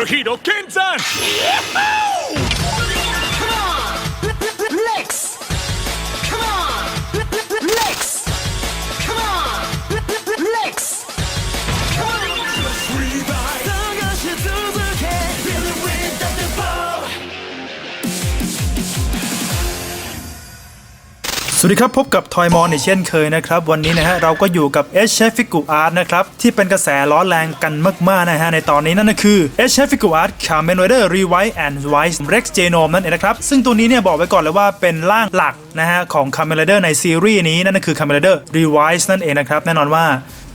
のヒーローケンザン สวัสดีครับ พบกับทอยมอนในเช่นเคยนะครับ วันนี้นะฮะเราก็อยู่กับ H f i g u Art นะครับ ที่เป็นกระแสร้อนแรงกันมากๆนะฮะในตอนนี้นั่นก็คือ H Chef f i g u Art Kamen Rider Revive and Wise Rex Genome นั่นเองนะครับ ซึ่งตัวนี้เนี่ยบอกไว้ก่อนเลยว่าเป็นร่างหลักนะฮะของ Kamen Rider ในซีรีส์นี้นั่นก็คือ Kamen Rider Revise นั่นเองนะครับ แน่นอนว่า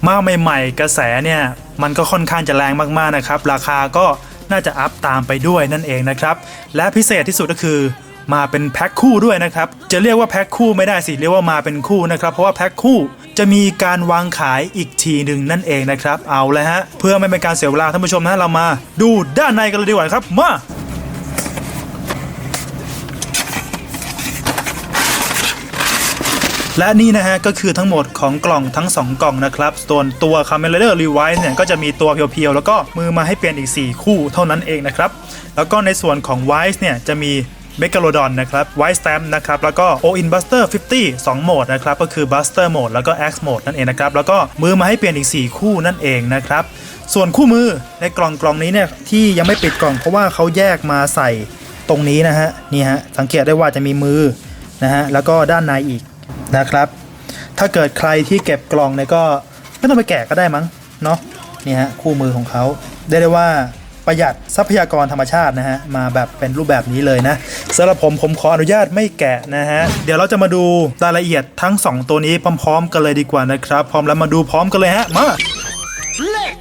มาใหม่ๆ กระแสเนี่ยมันก็ค่อนข้างจะแรงมากๆนะครับราคาก็น่าจะอัพตามไปด้วยนั่นเองนะครับและพิเศษที่สุดก็คือ มาเป็นแพ็คคู่ด้วยนะครับ จะเรียกว่าแพ็คคู่ไม่ได้สิ เรียกว่ามาเป็นคู่นะครับ เพราะว่าแพ็คคู่จะมีการวางขายอีกทีหนึ่งนั่นเองนะครับ เอาเลยฮะ เพื่อไม่เป็นการเสียเวลาท่านผู้ชมนะเรามา ดูด้านในกันเลยดีกว่าครับ มาและนี่นะฮะก็คือทั้งหมดของกล่องทั้ง 2 กล่องนะครับส่วนตัว c a m e r a d e r Revice เนี่ยก็จะมีตัวเพียวๆ แล้วก็มือมาให้เปลี่ยนอีก 4 คู่เท่านั้นเองนะครับ แล้วก็ในส่วนของ Wise เนี่ยจะมี m e g a l o d o n นะครับ Wise Stamp นะครับ แล้วก็ o in Buster 50 2โหมดนะครับ ก็คือ Buster Mode แล้วก็ X Mode นั่นเองนะครับ แล้วก็มือมาให้เปลี่ยนอีก 4 คู่นั่นเองนะครับ ส่วนคู่มือในกล่องกล่องนี้เนี่ยที่ยังไม่ปิดกล่องเพราะว่าเขาแยกมาใส่ตรงนี้นะฮะนี่ฮะสังเกตได้ว่าจะมีมือนะฮะแล้วก็ด้านในอีกนะครับ ถ้าเกิดใครที่เก็บกล่องเนี่ยก็ไม่ต้องไปแกะก็ได้มั้งเนาะนี่ฮะคู่มือของเขาได้ได้ว่า ประหยัดทรัพยากรธรรมชาตินะฮะมาแบบเป็นรูปแบบนี้เลยนะสำหรับผมผมขออนุญาตไม่แกะนะฮะเดี๋ยวเราจะมาดูรายละเอียดทั้ง 2 ตัวนี้พร้อมๆกันเลยดีกว่านะครับ พร้อมแล้วมาดูพร้อมกันเลยฮะมา Lex!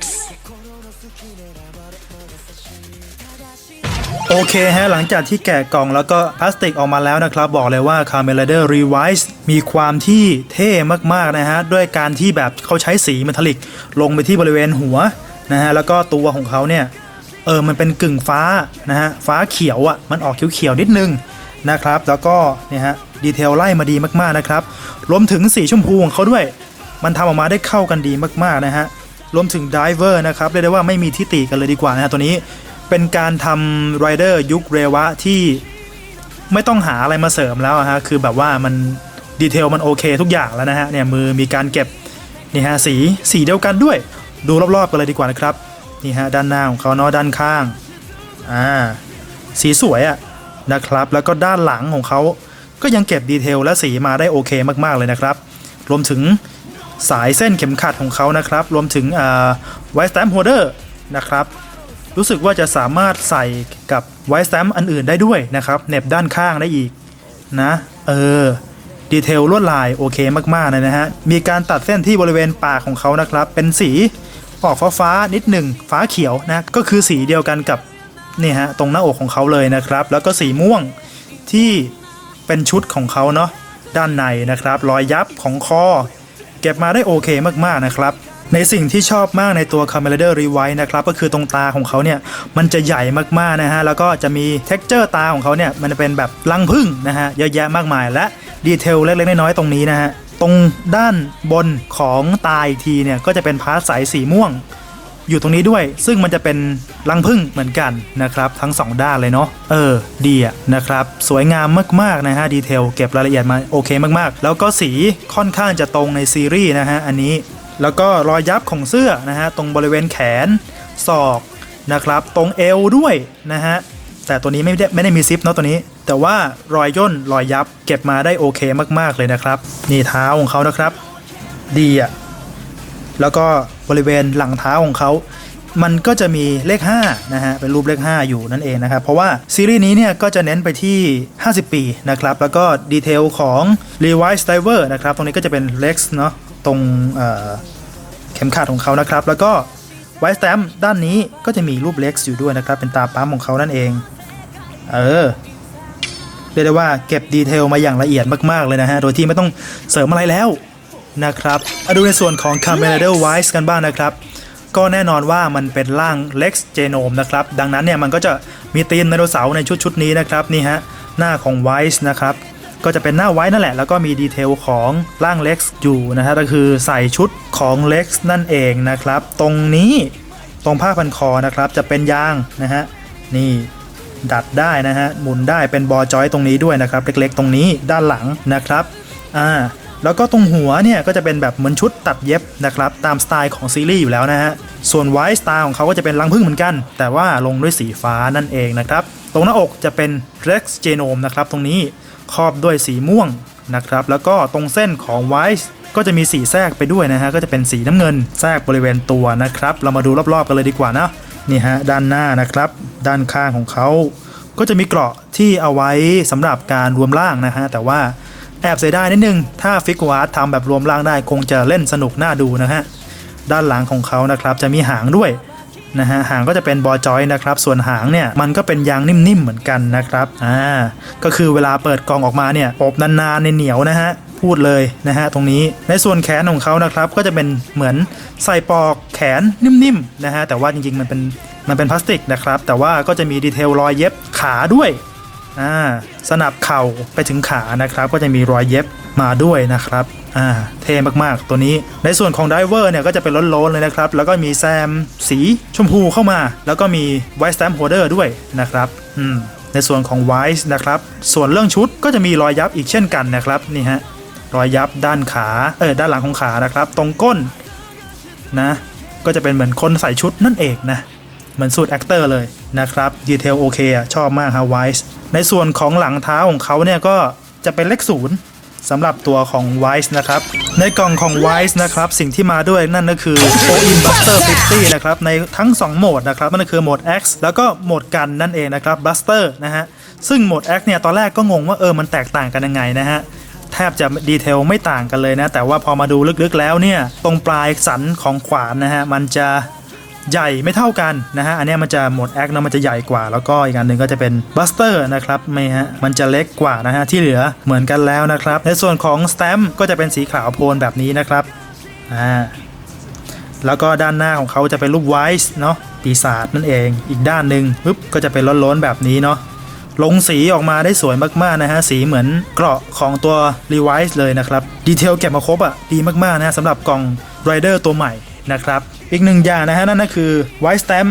โอเคฮะหลังจากที่แกะกล่องแล้วก็พลาสติกออกมาแล้วนะครับ บอกเลยว่า c a m e l a d e r Revise มีความที่เท่มากๆนะฮะ ด้วยการที่แบบเขาใช้สีเมทัลลิกลงไปที่บริเวณหัวนะฮะ แล้วก็ตัวของเขาเนี่ย เออมันเป็นกึ่งฟ้านะฮะฟ้าเขียวอะ่ะมันออกเขียวๆนิดนึงนะครับ แล้วก็เนี่ยฮะดีเทลไล่มาดีมากๆนะครับรวมถึงสีชมพูของเขาด้วย มันทำออกมาได้เข้ากันดีมากๆนะฮะรวมถึงไดเวอร์นะครับเรียกได้ว่าไม่มีที่ติกันเลยดีกว่านะฮะตัวนี้เป็นการทำไรเดอร์ยุคเรวะที่ไม่ต้องหาอะไรมาเสริมแล้วฮะคือแบบว่ามันดีเทลมันโอเคทุกอย่างแล้วนะฮะเนี่ยมือมีการเก็บนี่ฮะสีสีเดียวกันด้วย ดูรอบๆกันเลยดีกว่านะครับ นี่ฮะด้านหน้าของเขาเนาะด้านข้างอ่าสีสวยอะนะครับ แล้วก็ด้านหลังของเขาก็ยังเก็บดีเทลและสีมาได้โอเคมากๆเลยนะครับ รวมถึงสายเส้นเข็มขัดของเขานะครับ รวมถึงอ่าไวสแตมโฮเดอร์นะครับ รู้สึกว่าจะสามารถใส่กับไวสแตมอันอื่นได้ด้วยนะครับเน็บด้านข้างได้อีกนะเออดีเทลลวดลายโอเคมากๆเลยนะฮะ มีการตัดเส้นที่บริเวณปากของเขานะครับ เป็นสี ออกฟ้าฟ้าๆนิดหนึ่งฟ้าเขียวนะก็คือสีเดียวกันกับนี่ฮะตรงหน้าอกของเขาเลยนะครับ แล้วก็สีม่วงที่เป็นชุดของเขาเนาะด้านในนะครับรอยยับของคอ เก็บมาได้โอเคมากๆนะครับ ในสิ่งที่ชอบมากในตัว c a m e l a d e r r e w i นะครับก็คือตรงตาของเขาเนี่ยมันจะใหญ่มากๆนะฮะแล้วก็จะมี texture ตาของเขาเนี่ยมันเป็นแบบลังพึ่งนะฮะเยอะแยะมากมายและดีเทลเล็กๆน้อยๆตรงนี้นะฮะ ตรงด้านบนของตาอีกทีเนี่ยก็จะเป็นพาร์ทใสสีม่วง อยู่ตรงนี้ด้วย ซึ่งมันจะเป็นรังผึ้งเหมือนกันนะครับ ทั้ง 2 ด้านเลยเนาะเออดีอะนะครับ สวยงามมากๆนะฮะดีเทลเก็บรายละเอียดมาโอเคมากๆ แล้วก็สีค่อนข้างจะตรงในซีรีส์นะฮะอันนี้แล้วก็รอยยับของเสื้อนะฮะตรงบริเวณแขนศอกนะครับ ตรงเอวด้วยนะฮะแต่ตัวนี้ไม่ได้ไม่ได้มีซิปเนาะตัวนี้ แต่ว่ารอยย่นรอยยับเก็บมาได้โอเคมากๆเลยนะครับ นี่เท้าของเขานะครับ ดีอะแล้วก็บริเวณหลังเท้าของเขามันก็จะมีเลข5นะฮะเป็นรูปเลข 5 อยู่นั่นเองนะครับ เพราะว่าซีรีส์นี้เนี่ยก็จะเน้นไปที่ 50 ปีนะครับ แล้วก็ดีเทลของ Levi's Diver นะครับ ตรงนี้ก็จะเป็น Lex เนาะตรงเเข็มขัดของเขานะครับ แล้วก็ไว e ์ t ตมด้านนี้ก็จะมีรูป Lex อยู่ด้วยนะครับ เป็นตาปั๊มของเขานั่นเอง เออ เรียกได้ว่าเก็บดีเทลมาอย่างละเอียดมากๆเลยนะฮะ โดยที่ไม่ต้องเสริมอะไรแล้วนะครับมาดูในส่วนของ c a m e r a d e r Wise กันบ้างนะครับ ก็แน่นอนว่ามันเป็นร่าง Lex Genome นะครับ ดังนั้นเนี่ยมันก็จะมีตีนไดโนเสาร์ในชุดชุดนี้นะครับนี่ฮะหน้าของ Wise นะครับก็จะเป็นหน้าไว้นั่นแหละ แล้วก็มีดีเทลของร่าง Lex อยู่นะฮะก็คือใส่ชุดของ Lex นั่นเองนะครับ ตรงนี้ตรงผ้าพันคอนะครับจะเป็นยางนะฮะนี่ ดัดได้นะฮะหมุนได้เป็นบอจอยตรงนี้ด้วยนะครับเล็กๆ ตรงนี้ด้านหลังนะครับอ่าแล้วก็ตรงหัวเนี่ยก็จะเป็นแบบเหมือนชุดตัดเย็บนะครับตามสไตล์ของซีรีส์อยู่แล้วนะฮะส่วนไวท์สไตล์ของเขาก็จะเป็นรังผึ้งเหมือนกัน แต่ว่าลงด้วยสีฟ้านั่นเองนะครับตรงหน้าอกจะเป็น Rex Genome นะครับตรงนี้ครอบด้วยสีม่วงนะครับแล้วก็ตรงเส้นของไวท์ก็จะมีสีแทรกไปด้วยนะฮะก็จะเป็นสีน้ำเงินแทรกบริเวณตัวนะครับ เรามาดูรอบๆกันเลยดีกว่านะ นี่ฮะด้านหน้านะครับ ด้านข้างของเขาก็จะมีเกราะที่เอาไว้สำหรับการรวมร่างนะฮะแต่ว่าแอบเสียดายนิดนึง ถ้าฟิกวาร์ทำแบบรวมร่างได้คงจะเล่นสนุกน่าดูนะฮะด้านหลังของเขานะครับจะมีหางด้วยนะฮะหางก็จะเป็นบอจอยนะครับ ส่วนหางเนี่ยมันก็เป็นยางนิ่มๆเหมือนกันนะครับอ่าก็คือเวลาเปิดกล่องออกมาเนี่ยอบนานๆในเหนียวนะฮะ พูดเลยนะฮะตรงนี้ในส่วนแขนของเขานะครับก็จะเป็นเหมือนใส่ปลอกแขนนิ่มๆนะฮะแต่ว่าจริงๆมันเป็นมันเป็นพลาสติกนะครับ แต่ว่าก็จะมีดีเทลรอยเย็บขาด้วยอ่าสนับเข่าไปถึงขานะครับ ก็จะมีรอยเย็บมาด้วยนะครับอ่าเท่มากๆ ตัวนี้ในส่วนของไดเวอร์เนี่ยก็จะเป็นล้นๆเลยนะครับ แล้วก็มีแซมสีชมพูเข้ามา แล้วก็มีไวท์แตมโฮเดอร์ด้วยนะครับอืมในส่วนของไวท์นะครับ ส่วนเรื่องชุดก็จะมีรอยยับอีกเช่นกันนะครับนี่ฮะ รอยยับด้านขาเออด้านหลังของขานะครับ ตรงก้นนะ ก็จะเป็นเหมือนคนใส่ชุดนั่นเองนะเหมือนสูตรแอคเตอร์เลยนะครับดีเทลโอเคอะชอบมากฮะไวท์ในส่วนของหลังเท้าของเขาเนี่ยก็จะเป็นเลขศูนย์สำหรับตัวของ Wise นะครับ ในกล่องของ Wise นะครับ สิ่งที่มาด้วยนั่นก็คือ o in Buster 50 นะครับ ในทั้ง 2 โหมดนะครับ นั่นก็คือโหมด X แล้วก็โหมดกันนั่นเองนะครับ Buster นะฮะ ซึ่งโหมด X เนี่ย ตอนแรกก็งงว่าเออมันแตกต่างกันยังไงนะฮะ แทบจะดีเทลไม่ต่างกันเลยนะ แต่ว่าพอมาดูลึกๆแล้วเนี่ย ตรงปลายสันของขวานนะฮะ มันจะใหญ่ไม่เท่ากันนะฮะ อันนี้มันจะหมดแอคนะมันจะใหญ่กว่า แล้วก็อีกอันหนึ่งก็จะเป็นบัสเตอร์นะครับไม่ฮะ มันจะเล็กกว่านะฮะ ที่เหลือเหมือนกันแล้วนะครับ ในส่วนของส t ตมก็จะเป็นสีขาวโพลนแบบนี้นะครับ อ่า แล้วก็ด้านหน้าของเขาจะเป็นรูปไวส์เนาะ ปีศาจนั่นเอง อีกด้านหนึ่งปึ๊บ ก็จะเป็นล้นๆแบบนี้เนาะ ลงสีออกมาได้สวยมากๆนะฮะ สีเหมือนเกราะของตัว r e v i s e เลยนะครับ ดีเทลเก็บมาครบอะ่ะ ดีมากๆนะฮะสำหรับกล่อง Rider ตัวใหม่นะครับ อีกหนึ่งอย่างนะฮะ นั่นก็คือ White Stamp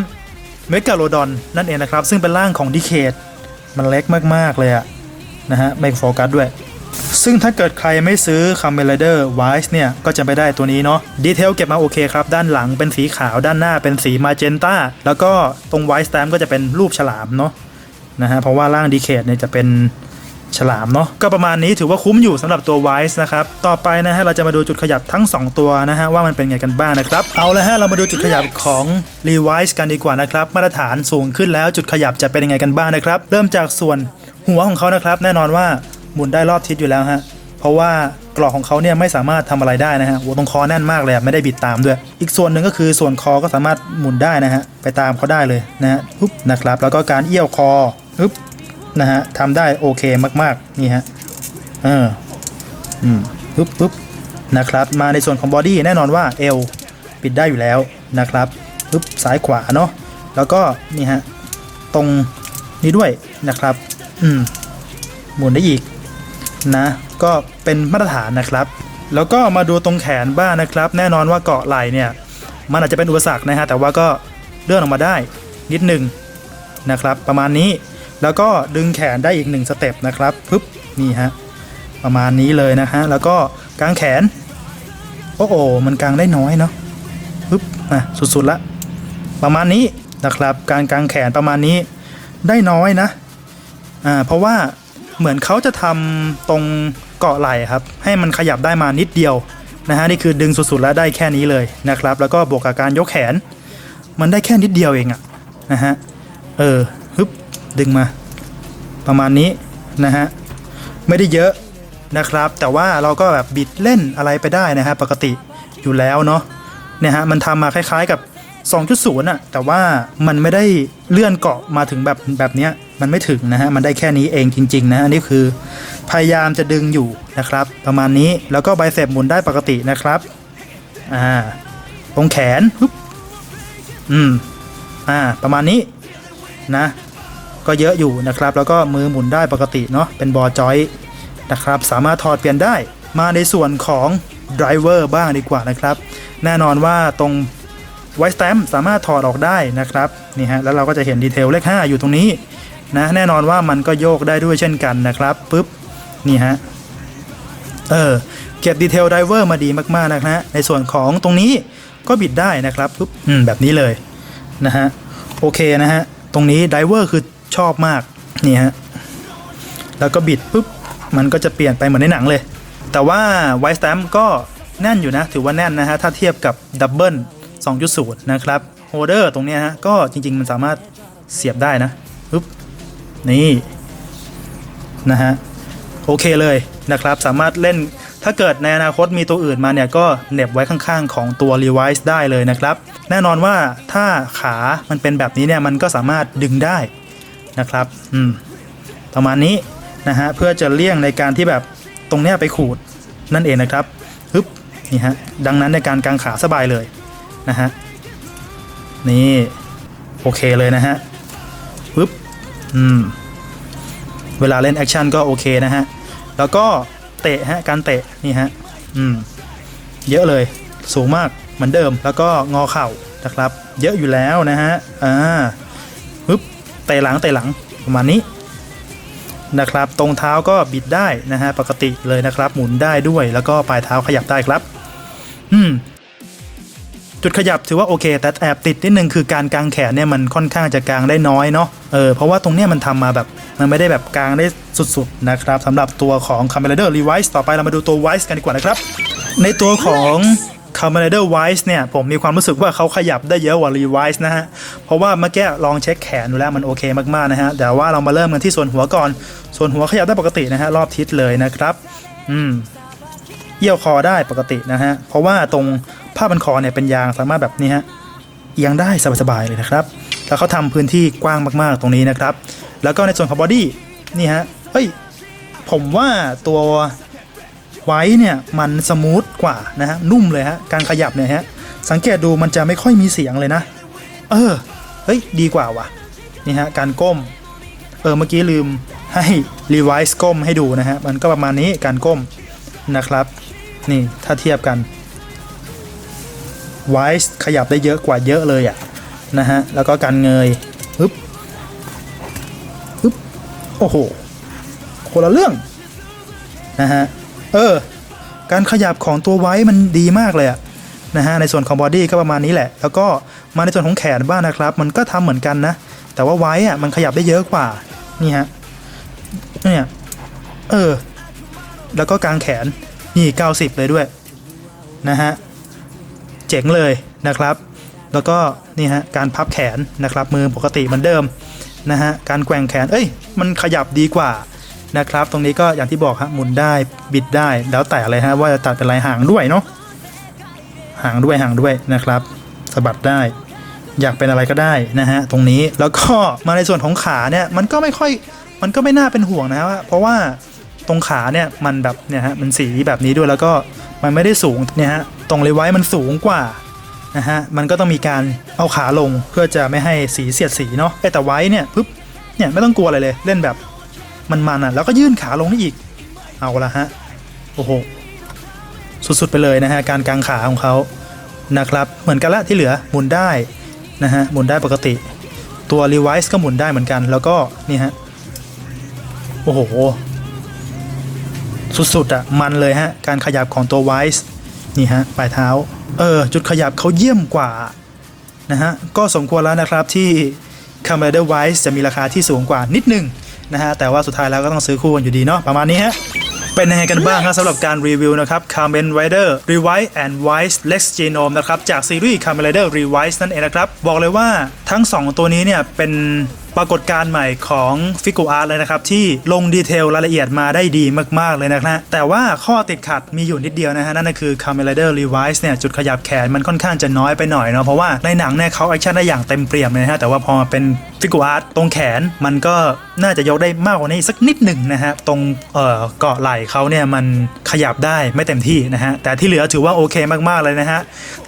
m e g a l o d o n นั่นเองนะครับ ซึ่งเป็นร่างของ Decade มันเล็กมากๆเลยอะนะฮะไม่โฟกัสด้วย ซึ่งถ้าเกิดใครไม่ซื้อ c a m e l a d e r Wise เนี่ย ก็จะไม่ได้ตัวนี้เนาะดีเทลเก็บมาโอเคครับ ด้านหลังเป็นสีขาวด้านหน้าเป็นสีมาเจนตาแล้วก็ตรง White Stamp ก็จะเป็นรูปฉลามเนาะ นะฮะเพราะว่าร่างดีเคทเนี่ยจะเป็นฉลามเนาะก็ประมาณนี้ถือว่าคุ้มอยู่สำหรับตัว Wise นะครับต่อไปนะฮะเราจะมาดูจุดขยับทั้ง 2 ตัวนะฮะว่ามันเป็นไงกันบ้างนะครับเอาละฮะเรามาดูจุดขยับของ r e v i s e กันดีกว่านะครับมาตรฐานสูงขึ้นแล้วจุดขยับจะเป็นยังไงกันบ้างนะครับ เริ่มจากส่วนหัวของเขานะครับ แน่นอนว่าหมุนได้รอบทิศอยู่แล้วฮะเพราะว่า กรอกของเขาเนี่ยไม่สามารถทำอะไรได้นะฮะหัวตรงคอแน่นมากเลยไม่ได้บิดตามด้วย อีกส่วนหนึ่งก็คือส่วนคอก็สามารถหมุนได้นะฮะไปตามเขาได้เลยนะฮะปุ๊บนะครับแล้วก็การเอี้ยวคอปุ๊บนะฮะทำได้โอเคมากๆนี่ฮะเอออืมปุ๊บปุ๊บนะครับมาในส่วนของบอดี้แน่นอนว่าเอวปิดได้อยู่แล้วนะครับปุ๊บซ้ายขวาเนาะแล้วก็นี่ฮะตรงนี้ด้วยนะครับ อืมหมุนได้อีก นะ ก็เป็นมาตรฐานนะครับ แล้วก็มาดูตรงแขนบ้างนะครับ แน่นอนว่าเกาะไหล่เนี่ย มันอาจจะเป็นอุปสรรคนะฮะแต่ว่าก็เลื่อนออกมาได้นิดหนึ่งนะครับ ประมาณนี้แล้วก็ดึงแขนได้อีกหนึ่งสเต็ปนะครับปึ๊บนี่ฮะประมาณนี้เลยนะฮะแล้วก็กางแขนโอ้โหมันกางได้น้อยเนาะปึ๊บอะสุดๆละประมาณนี้นะครับ การกางแขนประมาณนี้ได้น้อยนะอ่าเพราะว่า เหมือนเขาจะทำตรงเกาะไหล่ครับ ให้มันขยับได้มานิดเดียวนะฮะนี่คือดึงสุดๆแล้วได้แค่นี้เลยนะครับ แล้วก็บวกกับการยกแขน มันได้แค่นิดเดียวเองอะนะฮะเออฮึบดึงมา ประมาณนี้นะฮะไม่ได้เยอะนะครับ แต่ว่าเราก็แบบบิดเล่นอะไรไปได้นะฮะปกติอยู่แล้วเนาะเนี่ยฮะมันทำมาคล้ายๆกับ 2.0อะแต่ว่ามันไม่ได้เลื่อนเกาะมาถึงแบบแบบเนี้ย มันไม่ถึงนะฮะมันได้แค่นี้เองจริง ๆ นะอันนี้คือ พยายามจะดึงอยู่นะครับ ประมาณนี้แล้วก็ไบเซปหมุนได้ปกตินะครับอ่าตรงแขนปึ๊บอืมอ่าประมาณนี้นะ ก็เยอะอยู่นะครับ แล้วก็มือหมุนได้ปกติเนาะเป็นบอจอยนะครับ สามารถถอดเปลี่ยนได้มาในส่วนของไดรเวอร์บ้างดีกว่านะครับ แน่นอนว่าตรงไวสแตมสามารถถอดออกได้นะครับนี่ฮะแล้วเราก็จะเห็นดีเทลเลข 5 อยู่ตรงนี้ นะแน่นอนว่ามันก็โยกได้ด้วยเช่นกันนะครับปุ๊บนี่ฮะเออเก็บดีเทลไดเวอร์มาดีมากๆนะฮะในส่วนของตรงนี้ก็บิดได้นะครับปุ๊บอืมแบบนี้เลยนะฮะโอเคนะฮะตรงนี้ไดเวอร์คือชอบมากนี่ฮะแล้วก็บิดปุ๊บมันก็จะเปลี่ยนไปเหมือนในหนังเลย แต่ว่าไวสแตมก็แน่นอยู่นะ ถือว่าแน่นนะฮะถ้าเทียบกับดับเบิล2.0 นะครับโฮเดอร์ตรงนี้ฮะก็จริง ๆ มันสามารถเสียบได้นะปึ๊บ นี่นะฮะโอเคเลยนะครับสามารถเล่นถ้าเกิดในอนาคตมีตัวอื่นมาเนี่ยก็เหน็บไว้ข้างๆ ของตัว Levi's ได้เลยนะครับ แน่นอนว่าถ้าขามันเป็นแบบนี้เนี่ยมันก็สามารถดึงได้นะครับอืมประมาณนี้นะฮะเพื่อจะเลี่ยงในการที่แบบตรงเนี้ยไปขูดนั่นเองนะครับฮึบนี่ฮะดังนั้นในการกางขาสบายเลยนะฮะนี่โอเคเลยนะฮะ อืม เวลาเล่นแอคชั่นก็โอเคนะฮะ แล้วก็เตะฮะ การเตะนี่ฮะ อืม เยอะเลย สูงมากเหมือนเดิม แล้วก็งอเข่านะครับ เยอะอยู่แล้วนะฮะ อ่าปึ๊บเตะหลังเตะหลังประมาณนี้นะครับ ตรงเท้าก็บิดได้นะฮะ ปกติเลยนะครับ หมุนได้ด้วย แล้วก็ปลายเท้าขยับได้ครับ อืม จุดขยับถือว่าโอเค แต่แอบติดนิดนึงคือการกางแขนเนี่ยมันค่อนข้างจะกางได้น้อยเนาะเออเพราะว่าตรงเนี้ยมันทำมาแบบมันไม่ได้แบบกางได้สุดๆนะครับสำหรับตัวของ c a m e r a d e r Levi's ต่อไปเรามาดูตัว Wise กันดีกว่านะครับ ในตัวของ c a m e r a d e r Wise เนี่ยผมมีความรู้สึกว่าเขาขยับได้เยอะกว่า Levi's นะฮะ เพราะว่าเมื่อกี้ลองเช็คแขนดูแล้วมันโอเคมากๆนะฮะแต่ว่าเรามาเริ่มกันที่ส่วนหัวก่อน ส่วนหัวขยับได้ปกตินะฮะรอบทิศเลยนะครับ อืมเอี้ยวคอได้ปกตินะฮะ เพราะว่าตรง ผ้าบันคอเนี่ยเป็นยางสามารถแบบนี้ฮะเอียงได้สบายๆเลยนะครับ แล้วเขาทำพื้นที่กว้างมากๆตรงนี้นะครับ แล้วก็ในส่วนของบอดี้นี่ฮะเฮ้ยผมว่าตัวไว้เนี่ยมันสมูทกว่านะฮะนุ่มเลยฮะการขยับเนี่ยฮะสังเกตดูมันจะไม่ค่อยมีเสียงเลยนะ เออเฮ้ยดีกว่าว่ะนี่ฮะการก้มเออเมื่อกี้ลืมให้รีไวซ์ก้มให้ดูนะฮะมันก็ประมาณนี้การก้มนะครับ นี่ถ้าเทียบกัน ไวซ์ขยับได้เยอะกว่าเยอะเลยอะ่ะนะฮะ แล้วก็การเงยฮึบฮึบโอ้โห คนละเรื่อง นะฮะ เออ การขยับของตัวไว้มันดีมากเลยอะนะฮะ ในส่วนของบอดี้ก็ประมาณนี้แหละ แล้วก็มาในส่วนของแขนบ้างนะครับ มันก็ทำเหมือนกันนะ แต่ว่าไว้อะมันขยับได้เยอะกว่า นี่ฮะ เนี่ย เออ แล้วก็กางแขน นี่ 90 เลยด้วย นะฮะ จ๋งเลยนะครับ แล้วก็นี่ฮะการพับแขนนะครับมือปกติเหมือนเดิมนะฮะการแกว่งแขนเอ้ยมันขยับดีกว่านะครับ ตรงนี้ก็อย่างที่บอกฮะหมุนได้บิดได้แล้วแต่เลยฮะว่าจะตัดเป็นลายหางด้วยเนาะหางด้วยหางด้วยนะครับสะบัดได้ อยากเป็นอะไรก็ได้นะฮะตรงนี้แล้วก็มาในส่วนของขาเนี่ยมันก็ไม่ค่อยมันก็ไม่น่าเป็นห่วงนะว่าเพราะว่าตรงขาเนี่ยมันแบบเนี่ยฮะมันสีแบบนี้ด้วยแล้วก็ มันไม่ได้สูงเนี่ยฮะตรงเลไว้มันสูงกว่านะฮะมันก็ต้องมีการเอาขาลงเพื่อจะไม่ให้สีเสียดสีเนาะไอแต่ไว้เนี่ยปึ๊บเนี่ยไม่ต้องกลัวอะไรเลยเล่นแบบมันๆอะแล้วก็ยื่นขาลงได้อีกเอาละฮะโอ้โหสุดๆไปเลยนะฮะการกางขาของเขานะครับเหมือนกันละที่เหลือหมุนได้นะฮะหมุนได้ปกติ ตัว Levi's ก็หมุนได้เหมือนกัน แล้วก็นี่ฮะโอ้โห สุดๆอะมันเลยฮะ การขยับของตัว Wise นี่ฮะปลายเท้า เออ จุดขยับเขาเยี่ยมกว่านะฮะ ก็สมควรแล้วนะครับที่ c a m e r a Wise จะมีราคาที่สูงกว่านิดนึงนะฮะ แต่ว่าสุดท้ายแล้วก็ต้องซื้อคู่กันอยู่ดีเนาะประมาณนี้ฮะเป็นยังไงกันบ้างครับสำหรับการรีวิวนะครับ Kamen Rider Revise and Wise Lex Genome นะครับ จากซีรีส์ Kamen Rider Revise นั่นเองนะครับ บอกเลยว่าทั้ง 2 ตัวนี้เนี่ยเป็น ปรากฏการณ์ใหม่ของฟิกูอาร์เลยนะครับ ที่ลงดีเทลรายละเอียดมาได้ดีมาก ๆ เลยนะฮะแต่ว่าข้อติดขัดมีอยู่นิดเดียวนะฮะ นั่นก็คือ Kamen Rider Revise เนี่ย จุดขยับแขนมันค่อนข้างจะน้อยไปหน่อยเนาะเพราะว่าในหนังเนี่ยเขาแอคชั่นได้อย่างเต็มเปี่ยมเลยนะฮะ แต่ว่าพอมาเป็นฟิกูอาร์ตตรงแขนมันก็น่าจะยกได้มากกว่านี้สักนิดหนึ่งนะฮะ ตรงเอ่อเกาะไหล่เขาเนี่ยมันขยับได้ไม่เต็มที่นะฮะ แต่ที่เหลือถือว่าโอเคมากๆเลยนะฮะ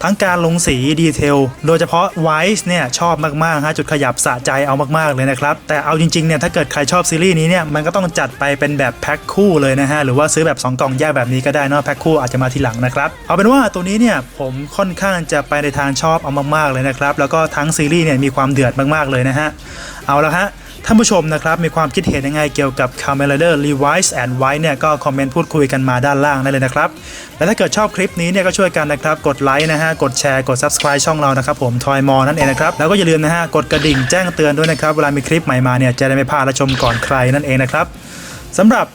ทั้งการลงสีดีเทลโดยเฉพาะไวส์เนี่ยชอบมากๆฮะจุดขยับสะใจเอามากๆเลยนะครับ แต่เอาจริงๆเนี่ยถ้าเกิดใครชอบซีรีส์นี้เนี่ยมันก็ต้องจัดไปเป็นแบบแพ็คคู่เลยนะฮะหรือว่าซื้อแบบ 2 กล่องแยกแบบนี้ก็ได้เนอะแพ็คคู่อาจจะมาทีหลังนะครับเอาเป็นว่าตัวนี้เนี่ยผมค่อนข้างจะไปในทางชอบเอามากๆเลยนะครับแล้วก็ทั้งซีรีส์เนี่ยมีความเดือดมากๆเลยนะฮะเอาละฮะ ท่านผู้ชมนะครับมีความคิดเห็นยังไงเกี่ยวกับ c a m e l a d e r Levi's and White เนี่ยก็คอมเมนต์พูดคุยกันมาด้านล่างได้เลยนะครับ และถ้าเกิดชอบคลิปนี้เนี่ยก็ช่วยกันนะครับ กดไลค์นะฮะ กดแชร์ กด Subscribe ช่องเรานะครับผมทอยมอนั่นเองนะครับ แล้วก็อย่าลืมนะฮะ กดกระดิ่งแจ้งเตือนด้วยนะครับ เวลามีคลิปใหม่มาเนี่ยจะได้ไม่พลาดและชมก่อนใครนั่นเองนะครับสำหรับ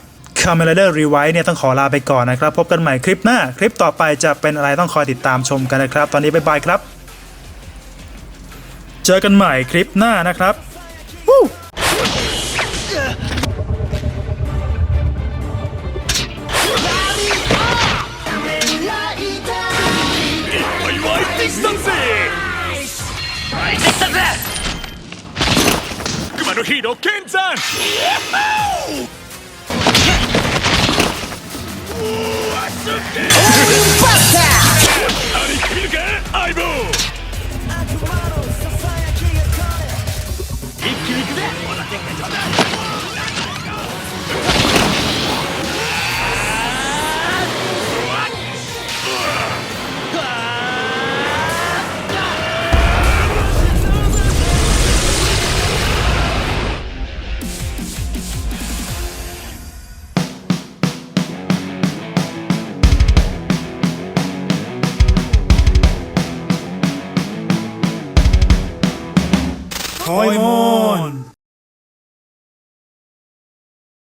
c a m e l a d e r Rewind เนี่ยต้องขอลาไปก่อนนะครับ พบกันใหม่คลิปหน้า คลิปต่อไปจะเป็นอะไรต้องคอยติดตามชมกันนะครับ ตอนนี้บ๊ายบายครับ เจอกันใหม่คลิปหน้านะครับおヒーロー剣山。うわすげえ。